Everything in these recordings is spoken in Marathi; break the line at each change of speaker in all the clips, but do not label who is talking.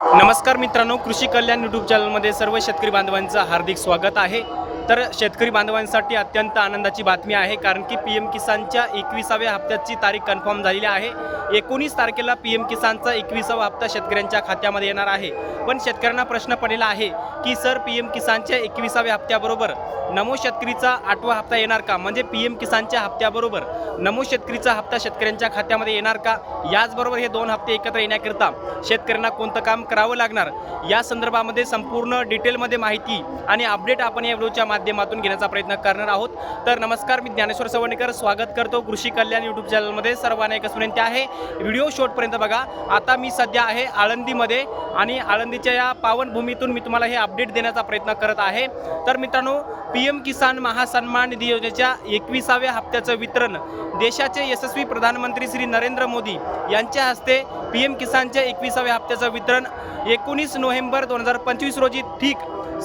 नमस्कार मित्रांनो कृषी कल्याण यूट्यूब चॅनलमध्ये सर्व शेतकरी बांधवांचं हार्दिक स्वागत आहे. तर शेतकरी बांधवांसाठी अत्यंत आनंदाची बातमी आहे कारण की पी एम किसानच्या एकविसाव्या हप्त्याची तारीख कन्फर्म झालेली आहे. एकोणीस तारखेला पी एम किसानचा एकविसावा हप्ता शेतकऱ्यांच्या खात्यामध्ये येणार आहे. पण शेतकऱ्यांना प्रश्न पडलेला आहे की सर पी एम किसानच्या एकविसाव्या हप्त्याबरोबर नमो शेतकरीचा आठवा हप्ता येणार का? म्हणजे पी एम किसानच्या हप्त्याबरोबर नमो शेतकरीचा हप्ता शेतकऱ्यांच्या खात्यामध्ये येणार का? याचबरोबर हे दोन हप्ते एकत्र येण्याकरिता शेतकऱ्यांना कोणतं काम करावं लागणार? या संदर्भामध्ये संपूर्ण डिटेलमध्ये माहिती आणि अपडेट आपण या व्हिडिओच्या माध्यमातून घेण्याचा प्रयत्न करणार आहोत. तर नमस्कार मी ज्ञानेश्वर सवणीकर. स्वागत करतो कृषी कल्याण यूट्यूब चॅनलमध्ये सर्वांना एकच विनंती आहे व्हिडिओ शेवटपर्यंत बघा. आता मी सध्या आहे आळंदीमध्ये आणि आळंदी आळंदीच्या या पावनभूमीतून मी तुम्हाला हे अपडेट देण्याचा प्रयत्न करत आहे. तर मित्रांनो पी एम किसान महासन्मान निधी योजनेच्या एकविसाव्या हप्त्याचं वितरण देशाचे यशस्वी प्रधानमंत्री श्री नरेंद्र मोदी यांच्या हस्ते पी एम किसानच्या एकविसाव्या हप्त्याचं वितरण एकोणीस नोव्हेंबर दोन हजार पंचवीस रोजी ठीक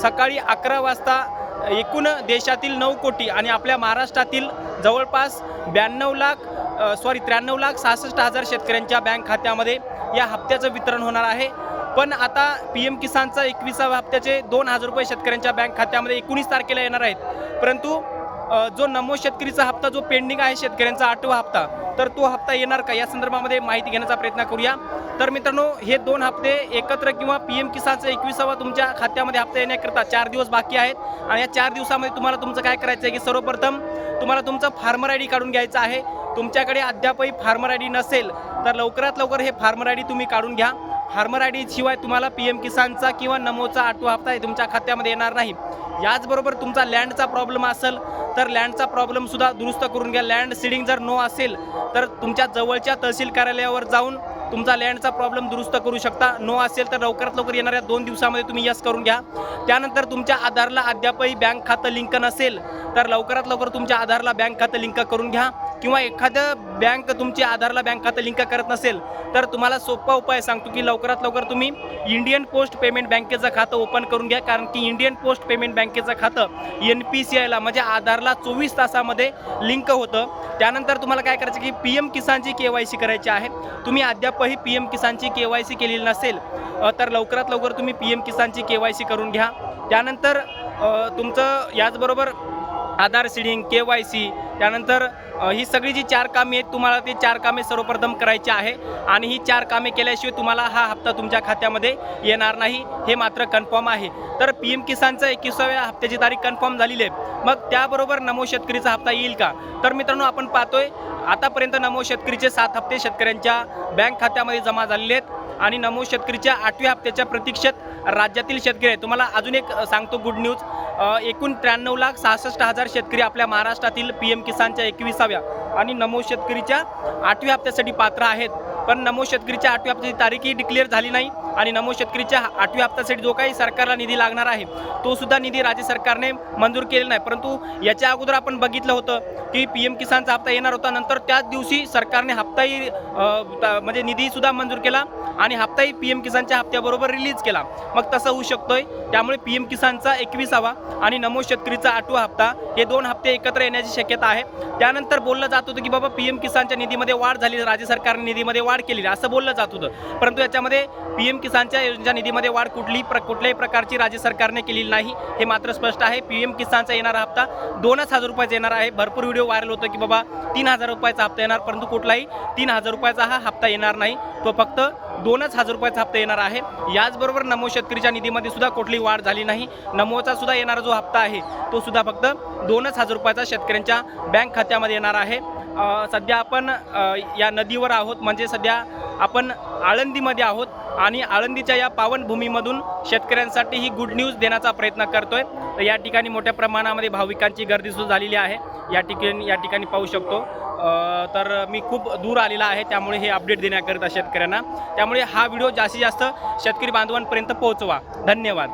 सकाळी अकरा वाजता एकूण देशातील नऊ कोटी आणि आपल्या महाराष्ट्रातील जवळपास ब्याण्णव लाख सॉरी त्र्याण्णव लाख सहासष्ट हजार शेतकऱ्यांच्या बँक खात्यामध्ये या हप्त्याचं वितरण होणार आहे. पण आता पी एम किसानचा एकविसाव्या हप्त्याचे दोन हजार रुपये शेतकऱ्यांच्या बँक खात्यामध्ये एकोणीस तारखेला येणार आहेत. परंतु जो नमो शेतकरीचा हप्ता जो पेंडिंग आहे शेतकऱ्यांचा आठवा हप्ता तर तो हप्ता येणार का? या संदर्भामध्ये माहिती घेण्याचा प्रयत्न करूया. तर मित्रांनो हे दोन हप्ते एकत्र किंवा पी एम किसानचा एकविसावा तुमच्या खात्यामध्ये हप्ता येण्याकरता चार दिवस बाकी आहेत. आणि या चार दिवसामध्ये तुम्हाला तुमचं काय करायचं आहे की सर्वप्रथम तुम्हाला तुमचं फार्मर आय डी काढून घ्यायचं आहे. तुमच्याकडे अद्यापही फार्मर आय डी नसेल तर लवकरात लवकर हे फार्मर आय डी तुम्ही काढून घ्या. फार्मर आय डी शिवाय तुम्हाला पी एम किसानचा किंवा नमोचा आठवा हप्ता हे तुमच्या खात्यामध्ये येणार नाही. याचबरोबर तुमचा लँडचा प्रॉब्लेम असेल तर लँडचा प्रॉब्लेमसुद्धा दुरुस्त करून घ्या. लँड सिडिंग जर नो असेल तर तुमच्या जवळच्या तहसील कार्यालयावर जाऊन तुमचा लँडचा प्रॉब्लेम दुरुस्त करू शकता. नो असेल तर लवकरात लवकर येणाऱ्या दोन दिवसामध्ये तुम्ही यस करून घ्या. त्यानंतर तुमच्या आधारला अद्यापही बँक खातं लिंक नसेल तर लवकरात लवकर तुमच्या आधारला बँक खातं लिंक करून घ्या. किंवा एखादं बँक तुमची आधारला बँक खातं लिंक करत नसेल तर तुम्हाला सोपा उपाय सांगतो की लवकरात लवकर तुम्ही इंडियन पोस्ट पेमेंट बँकेचं खातं ओपन करून घ्या. कारण की इंडियन पोस्ट पेमेंट बँकेचं खातं एन पी सी आयला म्हणजे आधारला चोवीस तासामध्ये लिंक होतं. त्यानंतर तुम्हाला काय करायचं की पी एम किसानची के वाय सी करायची आहे. तुम्ही अद्यापही पी एम किसानची के वाय सी केलेली नसेल तर लवकरात लवकर तुम्ही पी एम किसानची के वाय सी करून घ्या. त्यानंतर तुमचं याचबरोबर Aadhaar seeding K Y C त्यानंतर ही सगळी जी चार कामे आहेत तुम्हाला ती चार कामे सर्वप्रथम करायची आहे. आणि ही चार कामे केल्याशिवाय तुम्हाला हा हप्ता तुमच्या खात्यामध्ये येणार नाही हे मात्र कन्फर्म आहे. तर पी एम किसानचं एकविसाव्या हप्त्याची तारीख कन्फर्म झालेली आहे. मग त्याबरोबर नमो शेतकरीचा हप्ता येईल का? तर मित्रांनो आपण पाहतोय आतापर्यंत नमो शेतकरीचे सात हप्ते शेतकऱ्यांच्या बँक खात्यामध्ये जमा झालेले आहेत. आणि नमो शेतकरीच्या आठव्या हप्त्याच्या प्रतीक्षेत राज्यातील शेतकरी आहे तुम्हाला अजून एक सांगतो गुड न्यूज एकूण त्र्याण्णव लाख सहासष्ट हजार शेतकरी आपल्या महाराष्ट्रातील पी एम किसानच्या एकविसाव्या आणि नमो शेतकरीच्या आठव्या हप्त्यासाठी पात्र आहेत. पण नमो शेतकरीच्या आठव्या हप्त्याची तारीखही डिक्लेअर झाली नाही आणि नमो शेतकरीच्या आठव्या हप्त्यासाठी जो काही सरकारला निधी लागणार आहे तो सुद्धा निधी राज्य सरकारने मंजूर केलेला नाही. परंतु याच्या अगोदर आपण बघितलं होतं की पी एम किसानचा हप्ता येणार होता. नंतर त्याच दिवशी सरकारने हप्ताही म्हणजे निधीसुद्धा मंजूर केला आणि हप्ताही पी एम किसानच्या हप्त्याबरोबर रिलीज केला. मग तसं होऊ शकतोय. त्यामुळे पी एम किसानचा एकविसावा आणि नमो शेतकरीचा आठवा हप्ता हे दोन हप्ते एकत्र येण्याची शक्यता आहे. त्यानंतर बोललं जात होतं की बाबा पी एम किसानच्या निधीमध्ये वाढ झाली. राज्य सरकारने निधीमध्ये वाढ वाढ केलेली असं बोललं जात होतं. परंतु याच्यामध्ये पी एम किसानच्या योजनेच्या निधीमध्ये वाढ कुठलीही प्र कुठल्याही प्रकारची राज्य सरकारने केलेली नाही हे मात्र स्पष्ट आहे. पी एम किसानचा येणारा हप्ता दोनच हजार रुपयाचा येणार आहे. भरपूर व्हिडिओ व्हायरल होतो की बाबा तीन हजार रुपयाचा हप्ता येणार परंतु कुठलाही तीन हजार रुपयाचा हा हप्ता येणार नाही. तो फक्त दोनच हजार रुपयाचा हप्ता येणार आहे. याचबरोबर नमो शेतकरीच्या निधीमध्ये सुद्धा कुठलीही वाढ झाली नाही. नमोचा सुद्धा येणारा जो हप्ता आहे तो सुद्धा फक्त दोनच हजार रुपयाचा शेतकऱ्यांच्या बँक खात्यामध्ये येणार आहे. सध्या आपण या नदीवर आहोत. म्हणजे सध्या आपण आळंदीमध्ये आहोत आणि आळंदीच्या या पावनभूमीमधून शेतकऱ्यांसाठी ही गुड न्यूज देण्याचा प्रयत्न करतोय. तर या ठिकाणी मोठ्या प्रमाणामध्ये भाविकांची गर्दी सुरू झालेली आहे. या ठिकाणी या ठिकाणी पाहू शकतो. तर मी खूप दूर आलेला आहे त्यामुळे हे अपडेट देण्याकरिता शेतकऱ्यांना. त्यामुळे हा व्हिडिओ जास्तीत जास्त शेतकरी बांधवांपर्यंत पोहोचवा. धन्यवाद.